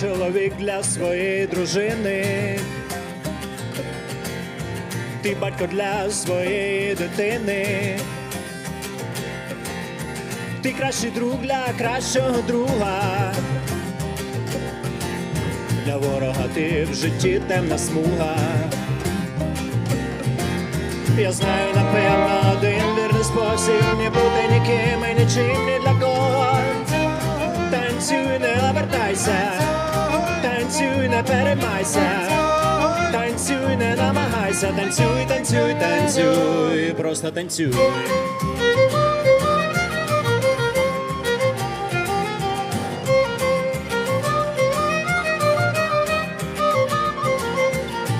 чоловік для своєї дружини. Ти батько для своєї дитини. Ти кращий друг для кращого друга. Для ворога ти в житті темна смуга. Я знаю, напевно, один вірний спосіб не бути ніким і нічим ні для кого. Танцюй, не обертайся, переймайся, танцюй, не намагайся, танцюй, танцюй, танцюй, просто танцюй.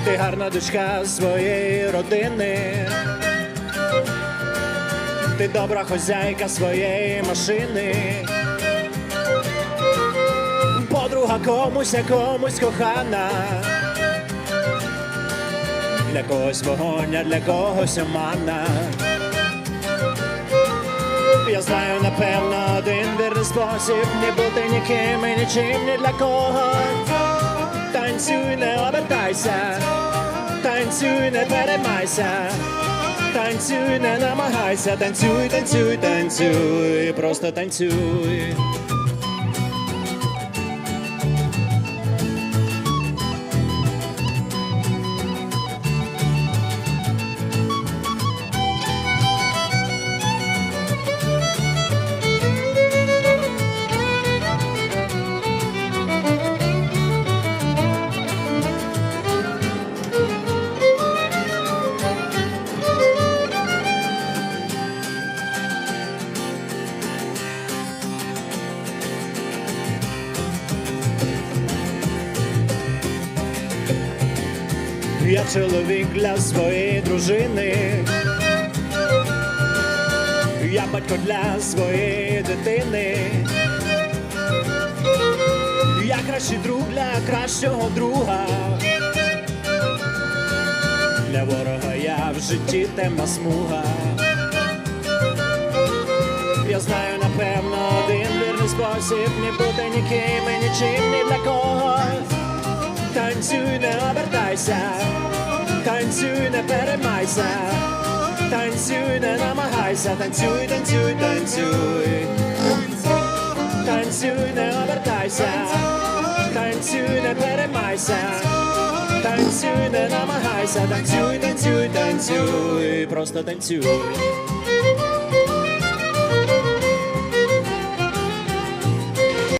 Ти гарна дочка своєї родини. Ти добра хозяйка своєї машини. Комусь, якомусь кохана. Для когось вогонь, а для когось омана. Я знаю, напевно, один вірний спосіб не бути ніким і нічим ні для кого. Танцюй, не обертайся, танцюй, не переймайся, танцюй, не намагайся, танцюй, танцюй, танцюй, просто танцюй. Я чоловік для своєї дружини. Я батько для своєї дитини. Я кращий друг для кращого друга. Для ворога я в житті темна смуга. Я знаю, напевно, один вірний спосіб не бути ніким і нічим ні для кого. Танцюй, не обертайся, танцюй, не переймайся, танцюй, не намагайся, танцюй, танцюй, танцюй. Танцюй, не обертайся, танцюй, не переймайся, танцюй, не намагайся, танцюй, танцюй, танцюй, просто танцюй.